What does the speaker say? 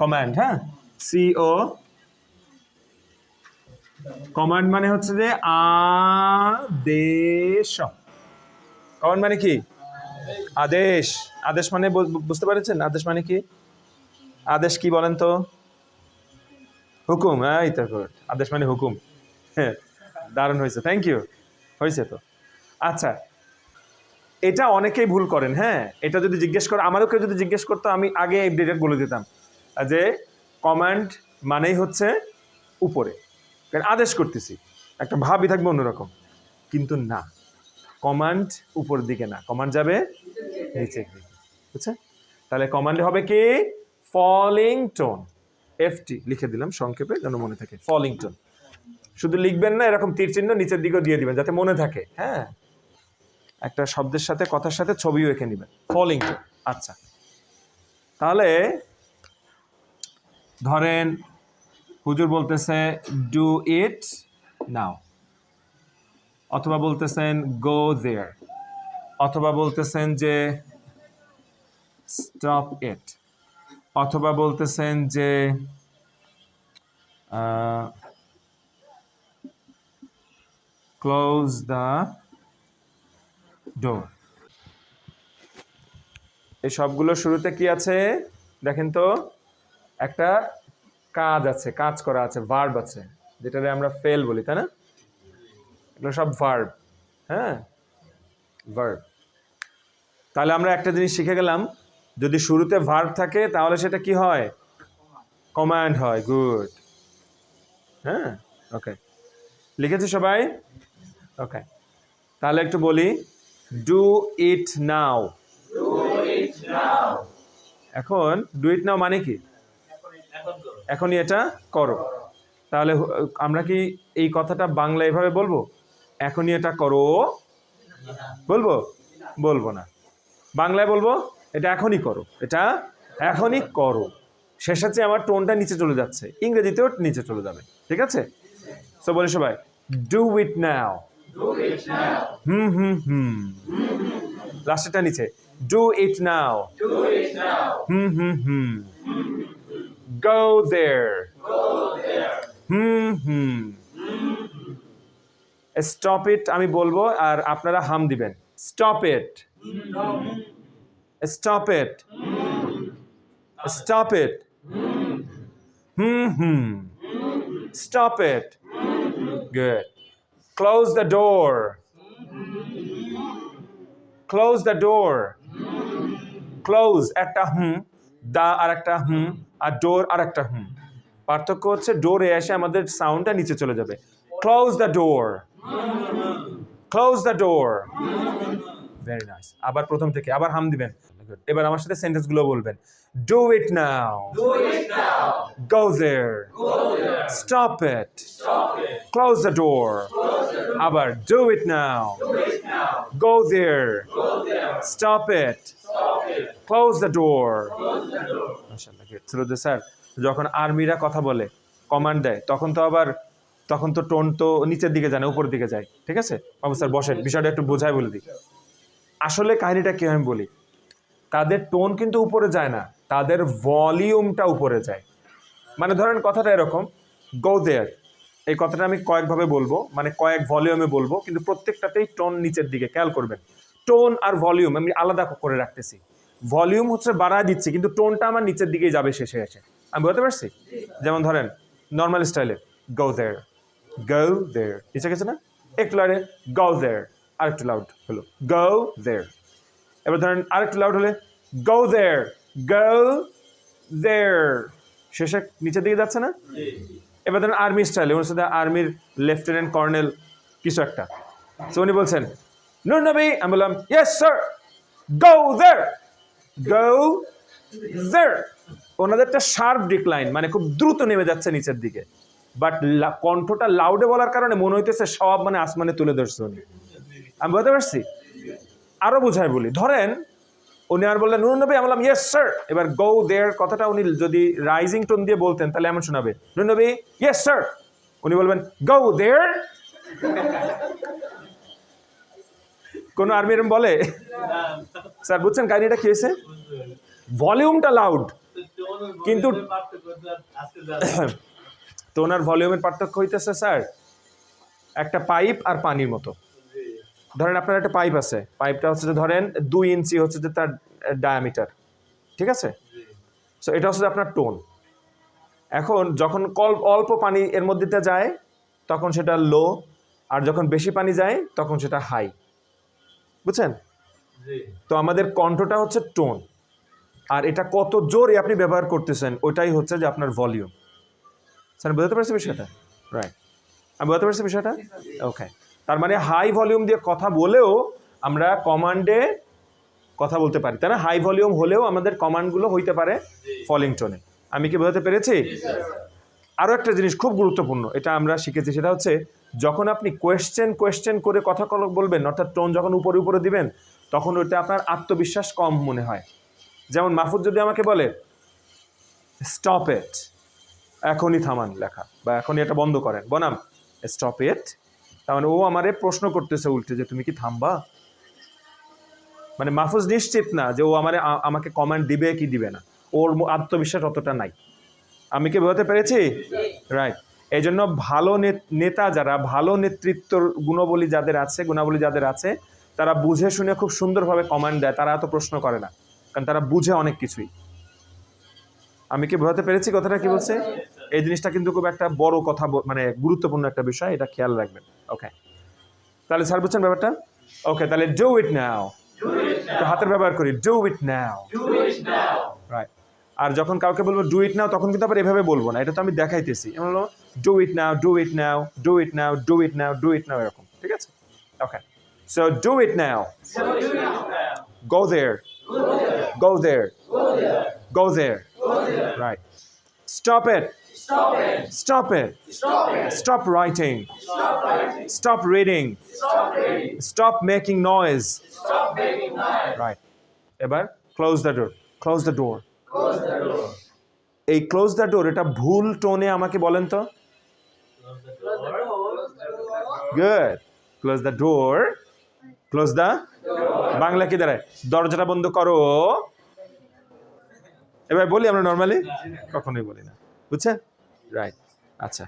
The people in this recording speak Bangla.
কমান্ড হ্যাঁ? সিও কমান্ড মানে হচ্ছে যে আদেশ। কমান্ড মানে কি? আদেশ। আদেশ মানে বুঝতে পেরেছেন? আদেশ মানে কি? আদেশ কি বলেন তো? হুকুম হ্যাঁ এই আদেশ মানে হুকুম। হ্যাঁ দারুণ হয়েছে। থ্যাংক ইউ হয়েছে তো। আচ্ছা এটা অনেকেই ভুল করেন হ্যাঁ? এটা যদি জিজ্ঞেস করে, আমারও কেউ যদি জিজ্ঞেস করতো, আমি আগে এই ডিরেক্ট বলে দিতাম। যে কমান্ড মানেই হচ্ছে উপরে। আদেশ করতেছি। একটা ভাবই থাকবে অন্যরকম। কিন্তু না। কমান্ড উপর দিকে না। কমান্ড যাবে নিচের দিকে। বুঝছে তাহলে কমান্ড হবে কি? ফলিং টোন এফটি লিখে দিলাম সংক্ষেপে, যেন মনে থাকে। ফলিং টোন শুধু লিখবেন না, এরকম তীর চিহ্ন নিচের দিকেও দিয়ে দিবেন, যাতে মনে থাকে। হ্যাঁ? একটা শব্দের সাথে, কথার সাথে ছবিও এঁকে নেবেন। ফলিং টোন আচ্ছা। তাহলে ধরেন হুজুর বলতেছে ডু ইট নাও অথবা বলতেছেন গো দেয়ার অথবা বলতেছেন যে স্টপ ইট অথবা বলতেছেন যে ক্লোজ দ্য ডোর এই সবগুলো শুরুতে কি আছে? দেখেন তো। একটা কাজ আছে কাজ করা আছে ভার্ব আছে যেটাতে আমরা ফেল বলি তাই না? এগুলো সব ভার্ব হ্যাঁ? ভার্ব তাহলে আমরা একটা জিনিস শিখে গেলাম যদি শুরুতে ভার্ব থাকে তাহলে সেটা কি হয়? কমান্ড হয় গুড হ্যাঁ? ওকে লিখেছি সবাই? ওকে তাহলে একটু বলি ডু ইট নাও এখন ডু ইট নাও মানে কি? এখনই এটা করো। তাহলে আমরা কি এই কথাটা বাংলা এভাবে বলব? এখনই এটা করো। বলব? বলব না। বাংলায় বলব এটা এখনই করো। এটা এখনই করো। শেষের চেয়ে আমার টোনটা নিচে চলে যাচ্ছে ইংরেজিতেও নিচে চলে যাবে। ঠিক আছে? তো বলি সবাই ডু ইট নাও হুম হুম হুম। লাস্টেরটা নিচে ডু ইট নাও হুম হুম। হুম। গো দেয়ার হুম হুম স্টপ ইট আমি বলব, আর আপনারা হাম দিবেন। Stop it stop it stop it hmm hmm stop it good close the door close the door close একটা হুম, দা আর একটা হুম। আর ডোর আর একটা হুম। পার্থক্য হচ্ছে ডোরে এসে আমাদের সাউন্ডটা নিচে চলে যাবে। Close the door close the door very nice আবার প্রথম থেকে আবার হাম দিবেন। এবার আমার সাথে সেন্টেন্সগুলো বলবেন। Do it now go there stop it close the door আবার do it now go there stop it close the door through the sir, যখন আর্মিরা কথা বলে, কমান্ড দেয়, তখন তো আবার, তখন তো টোন তো নিচের দিকে যায় না, উপরের দিকে যায়, ঠিক আছে? বাবু স্যার, বসেন, বিষয়টা একটু বোঝায় বলে দিই। আসলে কাহিনিটা কি আমি বলি, তাদের টোন কিন্তু উপরে যায় না, তাদের ভলিউমটা উপরে যায়। মানে ধরেন কথাটা এরকম গো দেয়ার এই কথাটা আমি কয়েকভাবে বলব মানে কয়েক ভলিউমে বলব, কিন্তু প্রত্যেকটাতেই টোন নিচের দিকে, খেয়াল করবেন। টোন আর ভলিউম আমি আলাদা করে রাখতেছি। ভলিউম হচ্ছে বাড়ায় দিচ্ছি, কিন্তু টোনটা আমার নিচের দিকেই যাবে শেষে এসে। আমি বলতে পারছি? যেমন ধরেন নর্মাল স্টাইলে গো দেয়ার গো দেয়ার নিচে গেছে না? একটু লাউডে গো দেয়ার আরেকটু লাউড হলো। গো দেয়ার এবার ধরেন, আরেকটু লাউড হলে গো দেয়ার গো দেয়ার শেষে নিচের দিকে যাচ্ছে না? এবার ধরেন আর্মি স্টাইলে ওর সাথে আর্মির লেফটেন্যান্ট কর্নেল কিছু একটা। তো উনি বলছেন নুর নবী আমি বললাম yes sir go there go there ওনাদেরটা sharp decline মানে খুব দ্রুত নেমে যাচ্ছে নিচের দিকে। বাট কণ্ঠটা লাউডে বলার কারণে মনে হইতেছে সব মানে আসমানে তুলে ধরছে উনি। আমি বলতে পারছি? আরও বোঝায় বলি। ধরেন, উনি আর বললেন নুন নবী, আমি বললাম ইয়েস স্যার এবার গো দেয়ার কথাটা উনি যদি রাইজিং টোন দিয়ে বলতেন, তাহলে এমন শোনাবে। নুন নবী ইয়েস স্যার উনি বলবেন গো দেয়ার কোন আর্মি এরম বলে? স্যার, বুঝছেন কাহিনীটা কি হয়েছে? ভলিউমটা লাউড কিন্তু টোন আর ভলিউমের পার্থক্য হইতেছে, স্যার, একটা পাইপ আর পানির মতো। ধরেন আপনার একটা পাইপ আছে, পাইপটা হচ্ছে যে ধরেন দুই ইঞ্চি হচ্ছে যে তার ডায়ামিটার ঠিক আছে? সো এটা হচ্ছে আপনার টোন এখন যখন কল, অল্প পানি এর মধ্যে যায়, তখন সেটা লো আর যখন বেশি পানি যায়, তখন সেটা হাই বুঝছেন? তো আমাদের কণ্ঠটা হচ্ছে টোন। আর এটা কত জোরে আপনি ব্যবহার করতেছেন ওইটাই হচ্ছে যে আপনার ভলিউম। স্যার বুঝতে পারছি বিষয়টা? রাইট আমি বুঝতে পারছি বিষয়টা? ওকে তার মানে হাই ভলিউম দিয়ে কথা বলেও আমরা কমান্ডে কথা বলতে পারি। তাই না? হাই ভলিউম হলেও আমাদের কমান্ডগুলো হইতে পারে ফলিং টোনে আমি কি বোঝাতে পেরেছি? আরও একটা জিনিস খুব গুরুত্বপূর্ণ, এটা আমরা শিখেছি, সেটা হচ্ছে যখন আপনি কোয়েশ্চেন কোয়েশ্চেন করে কথা কল- বলবেন, অর্থাৎ টোন যখন উপরে উপরে দিবেন, তখন ওইটা আপনার আত্মবিশ্বাস কম মনে হয়। যেমন মাহফুজ যদি আমাকে বলে স্টপ এট এখনই থামান লেখা, বা এখনই এটা বন্ধ করেন। বনাম স্টপ এট তার মানে ও আমারে প্রশ্ন করতেছে উল্টে যে, তুমি কি থামবা? মানে মাহফুজ নিশ্চিত না যে ও আমারে আমাকে কমেন্ট দিবে কি দিবে না। ওর আত্মবিশ্বাস অতটা নাই। আমি কি বোঝাতে পেরেছি? রাইট এই জন্য ভালো নেতা যারা ভালো নেতৃত্বর গুণবলী যাদের আছে গুণাবলী যাদের আছে তারা বুঝে শুনে খুব সুন্দরভাবে কমান্ড দেয় তারা এত প্রশ্ন করে না। কারণ তারা বুঝে অনেক কিছুই। আমি কি বোঝাতে পেরেছি কথাটা কি বলছে? এই জিনিসটা কিন্তু খুব একটা বড় কথা মানে গুরুত্বপূর্ণ একটা বিষয় এটা খেয়াল রাখবেন। ওকে তাহলে স্যার বুঝছেন ব্যাপারটা? ওকে তাহলে ডু ইট নাও তো হাতের ব্যবহার করি ডু ইট নাও আর যখন কাউকে বলব ডু ইট নাও তখন কিন্তু আবার এভাবে বলব না এটা তো আমি দেখাইতেছি আমি বলব do it now do it now do it now do it now do it now এরকম ঠিক আছে okay so do it now go there go there go there right stop it Stop it! stop it Stop it! stop writing Stop writing! stop reading Stop reading! stop making noise Stop making noise! right door close the door Close the door! এই ক্লোজ দ্য ডোর এটা ভুল টোনে আমাকে বলেন তো। Close good close the door close the Bangla কি দাঁড়ায়? দরজাটা বন্ধ করো। এবার বলি আমরা নর্মালি কখনোই বলি না। বুঝছেন? রাইট আচ্ছা।